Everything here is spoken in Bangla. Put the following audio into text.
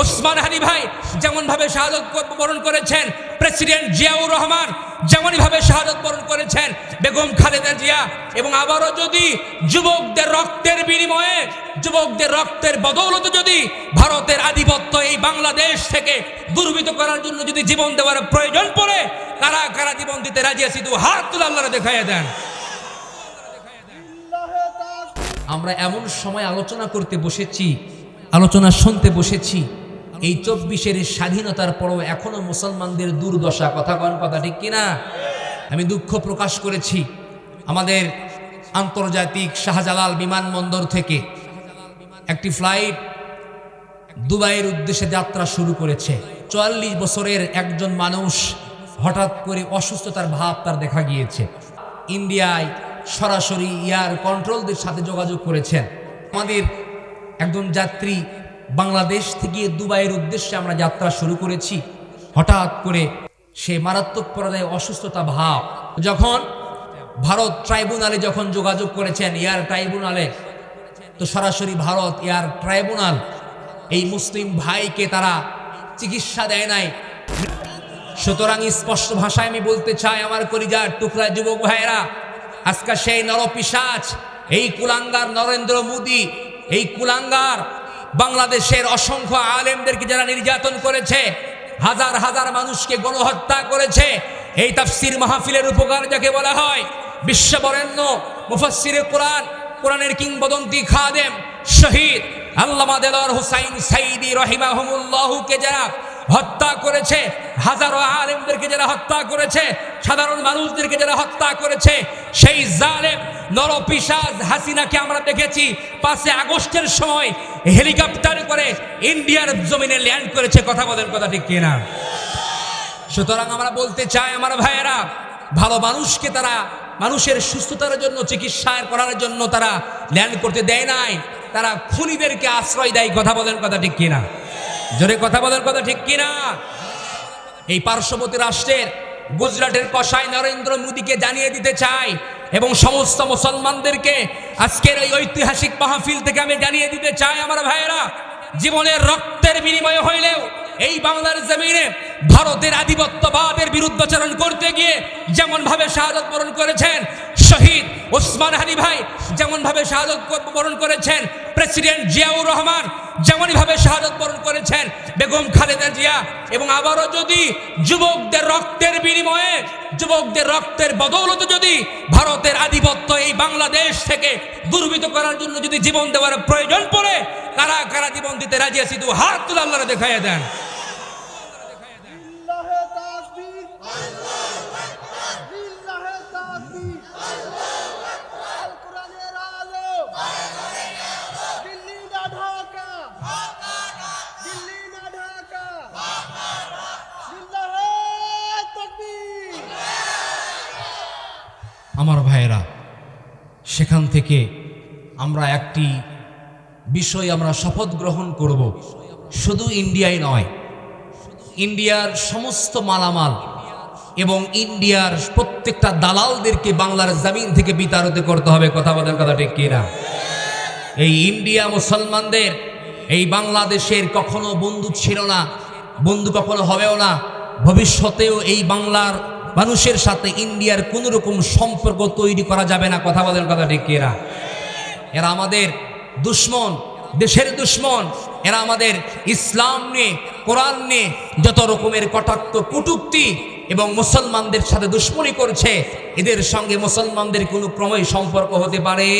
ওসমান হানি ভাই যেমন ভাবে শাহাদত বরণ করেছেন, প্রেসিডেন্ট জিয়াউর রহমান যেমনই ভাবে শাহাদত বরণ করেছেন, বেগম খালেদা জিয়া এবং আবারও যদি যুবকদের রক্তের বিনিময়ে, যুবকদের রক্তের বদৌলতে যদি ভারতের আধিপত্য এই বাংলাদেশ থেকে দুর্বৃত করার জন্য যদি জীবন দেওয়ার প্রয়োজন পড়ে, কারা কারা জীবন দিতে রাজি আছি হাত তুলে আল্লাহরা দেখাইয়া দেন। আমরা এমন সময় আলোচনা করতে বসেছি আলোচনা শুনতে বসেছি। এই চব্বিশের স্বাধীনতার পরও এখনও মুসলমানদের দুর্দশা, কথা কন কথা ঠিক কিনা আমি দুঃখ প্রকাশ করেছি আমাদের আন্তর্জাতিক শাহজালাল বিমানবন্দর থেকে। একটি ফ্লাইট দুবাইয়ের উদ্দেশ্যে যাত্রা শুরু করেছে। চুয়াল্লিশ বছরের একজন মানুষ হঠাৎ করে অসুস্থতার ভাব তার দেখা গিয়েছে। ইন্ডিয়ায় সরাসরি এয়ার কন্ট্রোলদের সাথে যোগাযোগ করেছেন। আমাদের একজন যাত্রী বাংলাদেশ থেকে দুবাইয়ের উদ্দেশ্যে আমরা যাত্রা শুরু করেছি। হঠাৎ করে সে মারাত্মক পর্যায়ে অসুস্থতা ভাব। যখন ভারত ট্রাইব্যুনালে যখন যোগাযোগ করেছেন এয়ার ট্রাইব্যুনালে, তো সরাসরি ভারত এয়ার ট্রাইব্যুনাল এই মুসলিম ভাইকে তারা চিকিৎসা দেয় নাই। সুতরাং স্পষ্ট ভাষায় আমি বলতে চাই, আমার কলিজার টুকরা যুবক ভাইয়েরা, আজকে সেই নরপিসাচ এই কুলাঙ্গার নরেন্দ্র মোদী এই কুলাঙ্গার বাংলাদেশের অসংখ্য আলেমদেরকে যারা নির্যাতন করেছে, হাজার হাজার মানুষকে গণহত্যা করেছে, এই তাফসির মাহফিলের উপকার যাকে বলা হয়, বিশ্ববরেণ্য মুফাসসিরে কোরআন, কোরআনের কিংবদন্তি খাদেম, শহীদ আল্লামা দেলোয়ার হুসাইন সাইদি রহিমাহমুল্লাহকে যারা হত্যা করেছে, হাজারো আলেমদেরকে যারা হত্যা করেছে, সাধারণ মানুষদেরকে যারা হত্যা করেছে, সেই জালেম নরপিসাজ হাসিনাকে আমরা দেখেছি পাঁচে আগস্টের সময় হেলিকপ্টারে করে ইন্ডিয়ার জমিনে ল্যান্ড করেছে। কথা বলেন, কথা ঠিক কিনা? সুতরাং আমরা বলতে চাই, আমার ভাইয়েরা, ভালো মানুষকে তারা, মানুষের সুস্থতার জন্য চিকিৎসা করার জন্য তারা ল্যান্ড করতে দেয় নাই। তারা খুনিদেরকে আশ্রয় দেয়। কথা বলেন, কথা ঠিক কিনা? জোরে কথা বলেন, কথা ঠিক কিনা? এই পার্শ্ববর্তী রাষ্ট্রের গুজরাটের কষাই নরেন্দ্র মোদীকে জানিয়ে দিতে চাই এবং সমস্ত মুসলমানদেরকে আজকের এই ঐতিহাসিক মাহফিল থেকে আমি জানিয়ে দিতে চাই আমার ভাইয়েরা, জীবনের রক্তের বিনিময় হইলেও এই বাংলার জমিনে ভারতের আধিপত্যবাদের বিরুদ্ধাচরণ করতে গিয়ে যেমন ভাবে শাহাদত বরণ করেছেন শহীদ ওসমান হানি ভাই যেমন ভাবে শাহাদত বরণ করেছেন প্রেসিডেন্ট জিয়াউর রহমান যেমনই ভাবে শাহাদত বরণ বেগম খালেদা জিয়া এবং আবারও যদি যুবকদের রক্তের বিনিময়ে, যুবকদের রক্তের বদৌলত যদি ভারতের আধিপত্য এই বাংলাদেশ থেকে দুর্বৃত করার জন্য যদি জীবন দেওয়ার প্রয়োজন পড়ে, কারা কারা জীবন দিতে রাজি আছি, দু হাত তুলে আল্লাহরা দেখাইয়া দেন। ভাইয়েরা, সেখান থেকে আমরা একটি বিষয় আমরা শপথ গ্রহণ করব। শুধু ইন্ডিয়ায় নয়, ইন্ডিয়ার সমস্ত মালামাল এবং ইন্ডিয়ার প্রত্যেকটা দালালদেরকে বাংলার জমিন থেকে বিতাড়িত করতে হবে। কথা বলার কথা ঠিক কিনা? এই ইন্ডিয়া মুসলমানদের, এই বাংলাদেশের কখনো বন্ধু ছিল না, বন্ধু কখনো হবেও না, ভবিষ্যতেও এই বাংলার মানুষের সাথে ইন্ডিয়ার কোনো রকম সম্পর্ক তৈরি করা যাবে না। কথা বলেন কথা ঠিক এরা? এরা আমাদের দুশ্মন, দেশের দুশ্মন। এরা আমাদের ইসলাম নিয়ে, কোরআন নিয়ে যত রকমের কটাক্ত কুটুক্তি এবং মুসলমানদের সাথে দুশ্মনী করছে, এদের সঙ্গে মুসলমানদের কোনো ক্রমেই সম্পর্ক হতে পারে